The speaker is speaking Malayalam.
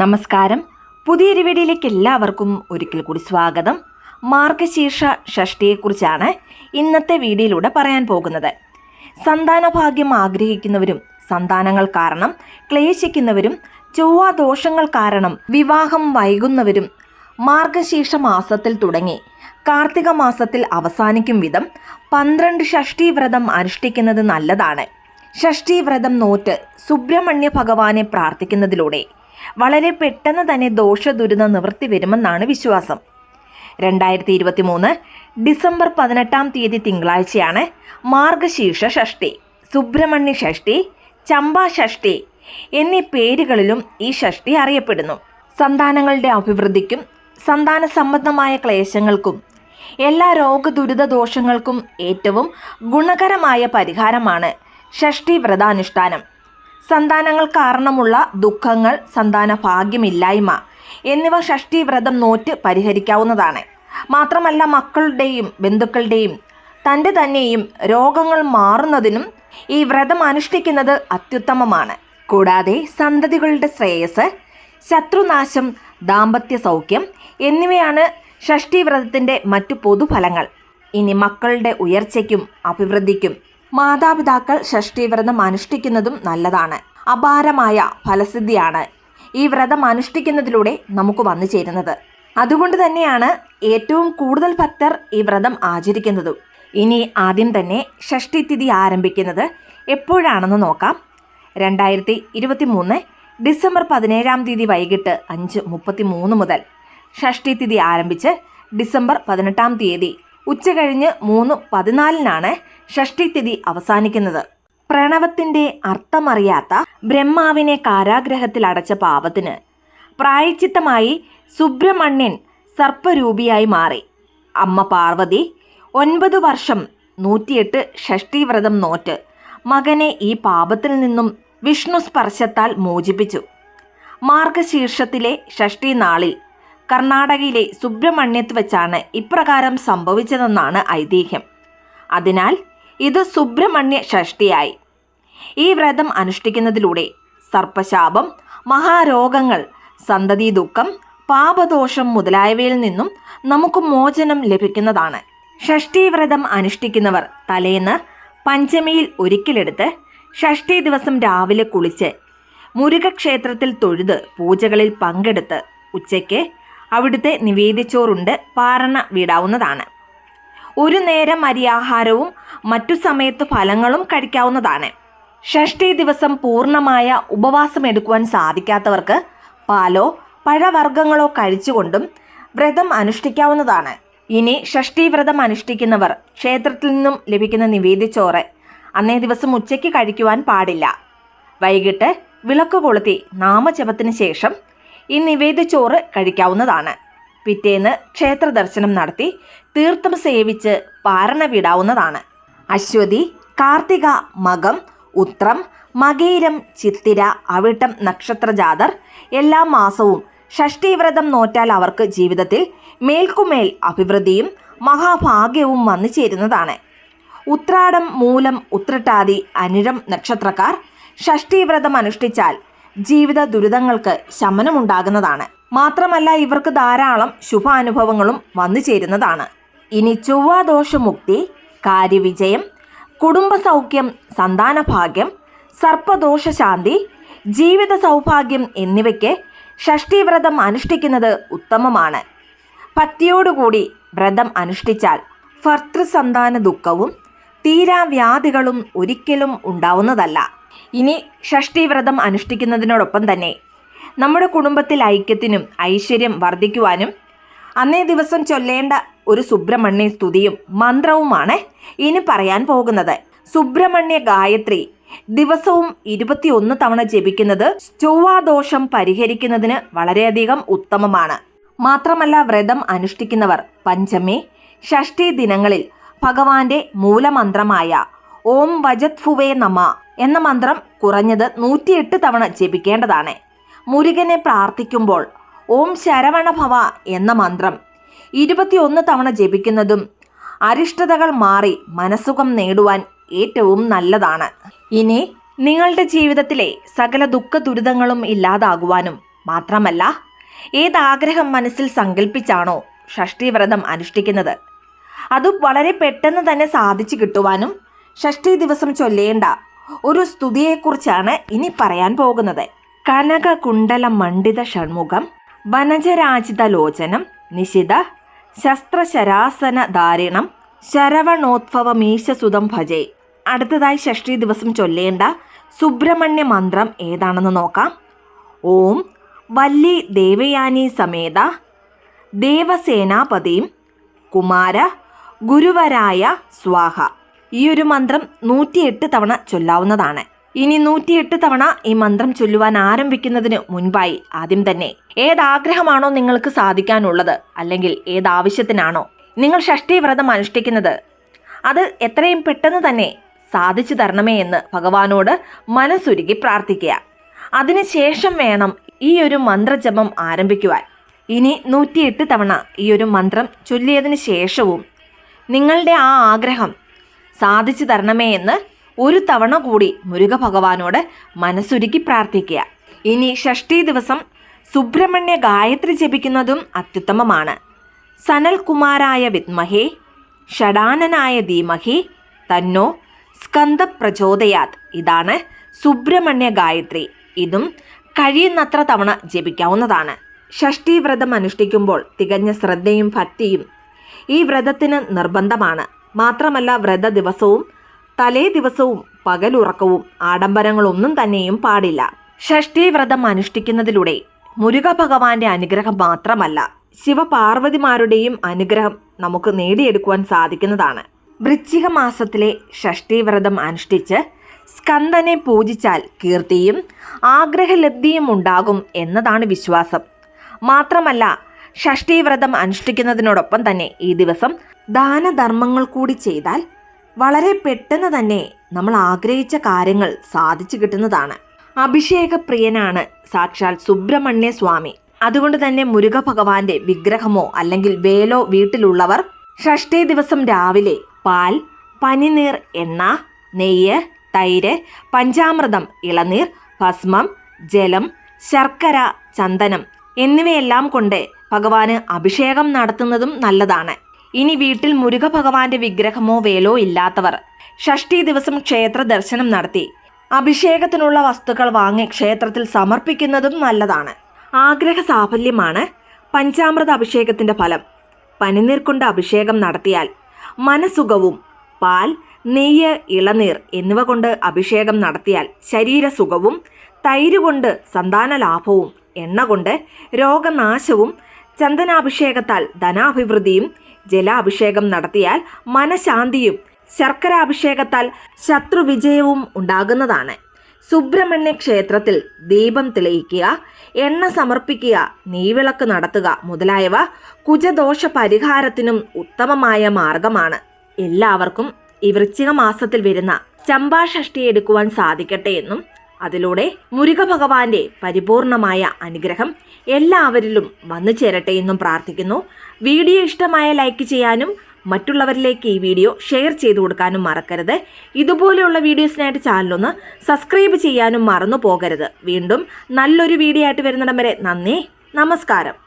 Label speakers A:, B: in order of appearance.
A: നമസ്കാരം. പുതിയൊരു വീഡിയോയിലേക്ക് എല്ലാവർക്കും ഒരിക്കൽ കൂടി സ്വാഗതം. മാർഗശീർഷ ഷഷ്ടിയെക്കുറിച്ചാണ് ഇന്നത്തെ വീഡിയോയിലൂടെ പറയാൻ പോകുന്നത്. സന്താനഭാഗ്യം ആഗ്രഹിക്കുന്നവരും സന്താനങ്ങൾ കാരണം ക്ലേശിക്കുന്നവരും ചൊവ്വാദോഷങ്ങൾ കാരണം വിവാഹം വൈകുന്നവരും മാർഗശീർഷ മാസത്തിൽ തുടങ്ങി. കാർത്തിക മാസത്തിൽ അവസാനിക്കും വിധം പന്ത്രണ്ട് ഷഷ്ടി വ്രതം അനുഷ്ഠിക്കുന്നത് നല്ലതാണ്. ഷഷ്ടി വ്രതം നോറ്റ് സുബ്രഹ്മണ്യ ഭഗവാനെ പ്രാർത്ഥിക്കുന്നതിലൂടെ വളരെ പെട്ടെന്ന് തന്നെ ദോഷദുരിതം നിവൃത്തി വരുമെന്നാണ് വിശ്വാസം. രണ്ടായിരത്തി ഇരുപത്തി മൂന്ന് ഡിസംബർ പതിനെട്ടാം തീയതി തിങ്കളാഴ്ചയാണ് മാർഗശീർഷ ഷഷ്ടി സുബ്രഹ്മണ്യ ഷഷ്ടി ചമ്പ ഷഷ്ടി എന്നീ പേരുകളിലും ഈ ഷഷ്ടി അറിയപ്പെടുന്നു. സന്താനങ്ങളുടെ അഭിവൃദ്ധിക്കും സന്താന സംബന്ധമായ ക്ലേശങ്ങൾക്കും എല്ലാ രോഗദുരിത ദോഷങ്ങൾക്കും ഏറ്റവും ഗുണകരമായ പരിഹാരമാണ് ഷഷ്ടി വ്രതാനുഷ്ഠാനം. സന്താനങ്ങൾ കാരണമുള്ള ദുഃഖങ്ങൾ സന്താന ഭാഗ്യമില്ലായ്മ എന്നിവ ഷഷ്ടി വ്രതം നോറ്റ് പരിഹരിക്കാവുന്നതാണ്. മാത്രമല്ല മക്കളുടെയും ബന്ധുക്കളുടെയും തന്റെ തന്നെയും രോഗങ്ങൾ മാറുന്നതിനും ഈ വ്രതം അനുഷ്ഠിക്കുന്നത് അത്യുത്തമമാണ്. കൂടാതെ സന്തതികളുടെ ശ്രേയസ് ശത്രുനാശം ദാമ്പത്യ സൗഖ്യം എന്നിവയാണ് ഷഷ്ടി വ്രതത്തിന്റെ മറ്റു പൊതുഫലങ്ങൾ. ഇനി മക്കളുടെ ഉയർച്ചയ്ക്കും അഭിവൃദ്ധിക്കും മാതാപിതാക്കൾ ഷഷ്ടിവ്രതം അനുഷ്ഠിക്കുന്നതും നല്ലതാണ്. അപാരമായ ഫലസിദ്ധിയാണ് ഈ വ്രതം അനുഷ്ഠിക്കുന്നതിലൂടെ നമുക്ക് വന്നു ചേരുന്നത്. അതുകൊണ്ട് തന്നെയാണ് ഏറ്റവും കൂടുതൽ ഭക്തർ ഈ വ്രതം ആചരിക്കുന്നതും. ഇനി ആദ്യം തന്നെ ഷഷ്ടി തിഥി ആരംഭിക്കുന്നത് എപ്പോഴാണെന്ന് നോക്കാം. രണ്ടായിരത്തി ഇരുപത്തി മൂന്ന് ഡിസംബർ പതിനേഴാം തീയതി വൈകിട്ട് അഞ്ച് മുപ്പത്തി മൂന്ന് മുതൽ ഷഷ്ടി തിഥി ആരംഭിച്ച് ഡിസംബർ പതിനെട്ടാം തീയതി ഉച്ചകഴിഞ്ഞ് മൂന്ന് പതിനാലിനാണ് ഷഷ്ടിതിഥി അവസാനിക്കുന്നത്. പ്രണവത്തിന്റെ അർത്ഥമറിയാത്ത ബ്രഹ്മാവിനെ കാരാഗ്രഹത്തിൽ അടച്ച പാപത്തിന് പ്രായച്ചിത്തമായി സുബ്രഹ്മണ്യൻ സർപ്പരൂപിയായി മാറി. അമ്മ പാർവതി ഒൻപത് വർഷം നൂറ്റിയെട്ട് ഷഷ്ടിവ്രതം നോറ്റ് മകനെ ഈ പാപത്തിൽ നിന്നും വിഷ്ണു സ്പർശത്താൽ മോചിപ്പിച്ചു. മാർഗശീർഷത്തിലെ ഷഷ്ടി നാളിൽ കർണാടകയിലെ സുബ്രഹ്മണ്യത്ത് വെച്ചാണ് ഇപ്രകാരം സംഭവിച്ചതെന്നാണ് ഐതിഹ്യം. അതിനാൽ ഇത് സുബ്രഹ്മണ്യ ഷഷ്ടിയായി. ഈ വ്രതം അനുഷ്ഠിക്കുന്നതിലൂടെ സർപ്പശാപം മഹാരോഗങ്ങൾ സന്തതി ദുഃഖം പാപദോഷം മുതലായവയിൽ നിന്നും നമുക്ക് മോചനം ലഭിക്കുന്നതാണ്. ഷഷ്ടി വ്രതം അനുഷ്ഠിക്കുന്നവർ തലേന്ന് പഞ്ചമിയിൽ ഒരിക്കലെടുത്ത് ഷഷ്ടി ദിവസം രാവിലെ കുളിച്ച് മുരുകക്ഷേത്രത്തിൽ തൊഴുത് പൂജകളിൽ പങ്കെടുത്ത് ഉച്ചയ്ക്ക് അവിടുത്തെ നിവേദിച്ചോറുണ്ട് പാരണ വിടാവുന്നതാണ്. ഒരു നേരം അരിയാഹാരവും മറ്റു സമയത്ത് ഫലങ്ങളും കഴിക്കാവുന്നതാണ്. ഷഷ്ടി ദിവസം പൂർണമായ ഉപവാസം എടുക്കുവാൻ സാധിക്കാത്തവർക്ക് പാലോ പഴവർഗങ്ങളോ കഴിച്ചുകൊണ്ടും വ്രതം അനുഷ്ഠിക്കാവുന്നതാണ്. ഇനി ഷഷ്ടി വ്രതം അനുഷ്ഠിക്കുന്നവർ ക്ഷേത്രത്തിൽ നിന്നും ലഭിക്കുന്ന നിവേദിച്ചോറ് അന്നേ ദിവസം ഉച്ചയ്ക്ക് കഴിക്കുവാൻ പാടില്ല. വൈകിട്ട് വിളക്ക് കൊളുത്തി നാമജപത്തിന് ശേഷം ഈ നിവേദ്യച്ചോറ് കഴിക്കാവുന്നതാണ്. പിറ്റേന്ന് ക്ഷേത്ര ദർശനം നടത്തി തീർത്ഥം സേവിച്ച് പാരണ വിടാവുന്നതാണ്. അശ്വതി കാർത്തിക മകം ഉത്രം മകയിരം ചിത്തിര അവിട്ടം നക്ഷത്രജാതർ എല്ലാ മാസവും ഷഷ്ടിവ്രതം നോറ്റാൽ അവർക്ക് ജീവിതത്തിൽ മേൽക്കുമേൽ അഭിവൃദ്ധിയും മഹാഭാഗ്യവും വന്നു ചേരുന്നതാണ്. ഉത്രാടം മൂലം ഉത്രട്ടാതി അനിഴം നക്ഷത്രക്കാർ ഷഷ്ടിവ്രതം അനുഷ്ഠിച്ചാൽ ജീവിത ദുരിതങ്ങൾക്ക് ശമനമുണ്ടാകുന്നതാണ്. മാത്രമല്ല ഇവർക്ക് ധാരാളം ശുഭാനുഭവങ്ങളും വന്നു ചേരുന്നതാണ്. ഇനി ചൊവ്വാദോഷമുക്തി കാര്യവിജയം കുടുംബസൗഖ്യം സന്താനഭാഗ്യം സർപ്പദോഷശാന്തി ജീവിത സൗഭാഗ്യം എന്നിവയ്ക്ക് ഷഷ്ടിവ്രതം അനുഷ്ഠിക്കുന്നത് ഉത്തമമാണ്. ഭക്തിയോടുകൂടി വ്രതം അനുഷ്ഠിച്ചാൽ ഭർത്തൃസന്താന ദുഃഖവും തീരാവ്യാധികളും ഒരിക്കലും ഉണ്ടാവുന്നതല്ല. ഇനി ഷഷ്ടി വ്രതം അനുഷ്ഠിക്കുന്നതിനോടൊപ്പം തന്നെ നമ്മുടെ കുടുംബത്തിൽ ഐക്യത്തിനും ഐശ്വര്യം വർദ്ധിക്കുവാനും അന്നേ ദിവസം ചൊല്ലേണ്ട ഒരു സുബ്രഹ്മണ്യ സ്തുതിയും മന്ത്രവുമാണ് ഇനി പറയാൻ പോകുന്നത്. സുബ്രഹ്മണ്യ ഗായത്രി ദിവസവും ഇരുപത്തിയൊന്ന് തവണ ജപിക്കുന്നത് ചൊവ്വാദോഷം പരിഹരിക്കുന്നതിന് വളരെയധികം ഉത്തമമാണ്. മാത്രമല്ല വ്രതം അനുഷ്ഠിക്കുന്നവർ പഞ്ചമി ഷഷ്ടി ദിനങ്ങളിൽ ഭഗവാന്റെ മൂലമന്ത്രമായ ഓം വജത്ഫുവേ നമ എന്ന മന്ത്രം കുറഞ്ഞത് നൂറ്റിയെട്ട് തവണ ജപിക്കേണ്ടതാണ്. മുരുകനെ പ്രാർത്ഥിക്കുമ്പോൾ ഓം ശരവണഭവ എന്ന മന്ത്രം ഇരുപത്തിയൊന്ന് തവണ ജപിക്കുന്നതും അരിഷ്ടതകൾ മാറി മനസ്സുഖം നേടുവാൻ ഏറ്റവും നല്ലതാണ്. ഇനി നിങ്ങളുടെ ജീവിതത്തിലെ സകല ദുഃഖ ദുരിതങ്ങളും ഇല്ലാതാകുവാനും മാത്രമല്ല ഏതാഗ്രഹം മനസ്സിൽ സങ്കല്പിച്ചാണോ ഷഷ്ടിവ്രതം അനുഷ്ഠിക്കുന്നത്? അത് വളരെ പെട്ടെന്ന് തന്നെ സാധിച്ചു കിട്ടുവാനും ഷഷ്ടി ദിവസം ചൊല്ലേണ്ട ഒരു സ്തുതിയെക്കുറിച്ചാണ് ഇനി പറയാൻ പോകുന്നത്. കനകകുണ്ടല മണ്ഡിത ഷൺമുഖം വനജരാജിത ലോചനം നിശിത ശസ്ത്രശരാസന ധാരിണം ശരവണോത്ഭവമീശസുതം ഭജേ. അടുത്തതായി ഷഷ്ടി ദിവസം ചൊല്ലേണ്ട സുബ്രഹ്മണ്യ മന്ത്രം ഏതാണെന്ന് നോക്കാം. ഓം വല്ലി ദേവയാനി സമേത ദേവസേനാപതിയും കുമാര ഗുരുവരായ സ്വാഹ. ഈ ഒരു മന്ത്രം നൂറ്റിയെട്ട് തവണ ചൊല്ലാവുന്നതാണ്. ഇനി നൂറ്റിയെട്ട് തവണ ഈ മന്ത്രം ചൊല്ലുവാൻ ആരംഭിക്കുന്നതിന് മുൻപായി ആദ്യം തന്നെ ഏതാഗ്രഹമാണോ നിങ്ങൾക്ക് സാധിക്കാനുള്ളത്? അല്ലെങ്കിൽ ഏതാവശ്യത്തിനാണോ? നിങ്ങൾ ഷഷ്ടി വ്രതം അനുഷ്ഠിക്കുന്നത് അത് എത്രയും പെട്ടെന്ന് തന്നെ സാധിച്ചു തരണമേ എന്ന് ഭഗവാനോട് മനസ്സുരുകി പ്രാർത്ഥിക്കുക. അതിനുശേഷം വേണം ഈ ഒരു മന്ത്രജപം ആരംഭിക്കുവാൻ. ഇനി നൂറ്റിയെട്ട് തവണ ഈ ഒരു മന്ത്രം ചൊല്ലിയതിന് ശേഷവും നിങ്ങളുടെ ആ ആഗ്രഹം സാധിച്ചു തരണമേ എന്ന് ഒരു തവണ കൂടി മുരുക ഭഗവാനോട് മനസ്സുരുക്കി പ്രാർത്ഥിക്കുക. ഇനി ഷഷ്ടി ദിവസം സുബ്രഹ്മണ്യ ഗായത്രി ജപിക്കുന്നതും അത്യുത്തമമാണ്. സനൽകുമാരായ വിദ്മഹേ ഷഡാനനായ ധീമഹി തന്നോ സ്കന്ദ പ്രചോദയാത് ഇതാണ് സുബ്രഹ്മണ്യ ഗായത്രി. ഇതും കഴിയുന്നത്ര തവണ ജപിക്കാവുന്നതാണ്. ഷഷ്ടി വ്രതം അനുഷ്ഠിക്കുമ്പോൾ തികഞ്ഞ ശ്രദ്ധയും ഭക്തിയും ഈ വ്രതത്തിന് നിർബന്ധമാണ്. മാത്രമല്ല വ്രത ദിവസവും തലേ ദിവസവും പകലുറക്കവും ആഡംബരങ്ങളൊന്നും തന്നെയും പാടില്ല. ഷഷ്ടി വ്രതം അനുഷ്ഠിക്കുന്നതിലൂടെ മുരുക ഭഗവാന്റെ അനുഗ്രഹം മാത്രമല്ല ശിവപാർവതിമാരുടെയും അനുഗ്രഹം നമുക്ക് നേടിയെടുക്കുവാൻ സാധിക്കുന്നതാണ്. വൃശ്ചിക മാസത്തിലെ ഷഷ്ടി വ്രതം അനുഷ്ഠിച്ച് സ്കന്ദനെ പൂജിച്ചാൽ കീർത്തിയും ആഗ്രഹലബ്ധിയും ഉണ്ടാകും എന്നതാണ് വിശ്വാസം. മാത്രമല്ല ഷഷ്ടി വ്രതം അനുഷ്ഠിക്കുന്നതിനോടൊപ്പം തന്നെ ഈ ദിവസം ദാനധർമ്മങ്ങൾ കൂടി ചെയ്താൽ വളരെ പെട്ടെന്ന് തന്നെ നമ്മൾ ആഗ്രഹിച്ച കാര്യങ്ങൾ സാധിച്ചു കിട്ടുന്നതാണ്. അഭിഷേക പ്രിയനാണ് സാക്ഷാൽ സുബ്രഹ്മണ്യ സ്വാമി. അതുകൊണ്ട് തന്നെ മുരുക ഭഗവാന്റെ വിഗ്രഹമോ അല്ലെങ്കിൽ വേലോ വീട്ടിലുള്ളവർ ഷഷ്ടി ദിവസം രാവിലെ പാൽ പനിനീർ എണ്ണ നെയ്യ് തൈര് പഞ്ചാമൃതം ഇളനീർ ഭസ്മം ജലം ശർക്കര ചന്ദനം എന്നിവയെല്ലാം കൊണ്ട് ഭഗവാന് അഭിഷേകം നടത്തുന്നതും നല്ലതാണ്. ഇനി വീട്ടിൽ മുരുക ഭഗവാന്റെ വിഗ്രഹമോ വേലോ ഇല്ലാത്തവർ. ഷഷ്ടി ദിവസം ക്ഷേത്ര ദർശനം നടത്തി. അഭിഷേകത്തിനുള്ള വസ്തുക്കൾ വാങ്ങി ക്ഷേത്രത്തിൽ സമർപ്പിക്കുന്നതും നല്ലതാണ്. ആഗ്രഹ സാഫല്യമാണ് പഞ്ചാമൃത അഭിഷേകത്തിന്റെ ഫലം. പനിനീർ കൊണ്ട് അഭിഷേകം നടത്തിയാൽ മനസുഖവും പാൽ നെയ്യ് ഇളനീർ എന്നിവ കൊണ്ട് അഭിഷേകം നടത്തിയാൽ ശരീരസുഖവും തൈര് കൊണ്ട് സന്താന ലാഭവും എണ്ണ കൊണ്ട് രോഗനാശവും ചന്ദനാഭിഷേകത്താൽ ധനാഭിവൃദ്ധിയും ജലാഭിഷേകം നടത്തിയാൽ മനഃശാന്തിയും ശർക്കരാഭിഷേകത്താൽ ശത്രുവിജയവും ഉണ്ടാകുന്നതാണ്. സുബ്രഹ്മണ്യ ക്ഷേത്രത്തിൽ ദീപം തെളിയിക്കുക എണ്ണ സമർപ്പിക്കുക നെയ്വിളക്ക് നടത്തുക മുതലായവ കുജദോഷ പരിഹാരത്തിനും ഉത്തമമായ മാർഗമാണ്. എല്ലാവർക്കും ഈ വൃശ്ചിക മാസത്തിൽ വരുന്ന ചമ്പാഷഷ്ടി എടുക്കുവാൻ സാധിക്കട്ടെ എന്നും അതിലൂടെ മുരുക ഭഗവാന്റെ പരിപൂർണമായ അനുഗ്രഹം എല്ലാവരിലും വന്നു ചേരട്ടെ എന്നും പ്രാർത്ഥിക്കുന്നു. വീഡിയോ ഇഷ്ടമായ ലൈക്ക് ചെയ്യാനും മറ്റുള്ളവരിലേക്ക് ഈ വീഡിയോ ഷെയർ ചെയ്തു കൊടുക്കാനും മറക്കരുത്. ഇതുപോലെയുള്ള വീഡിയോസിനായിട്ട് ചാനലൊന്ന് സബ്സ്ക്രൈബ് ചെയ്യാനും മറന്നു പോകരുത്. വീണ്ടും നല്ലൊരു വീഡിയോ ആയിട്ട് വരുന്നിടം വരെ നന്ദി. നമസ്കാരം.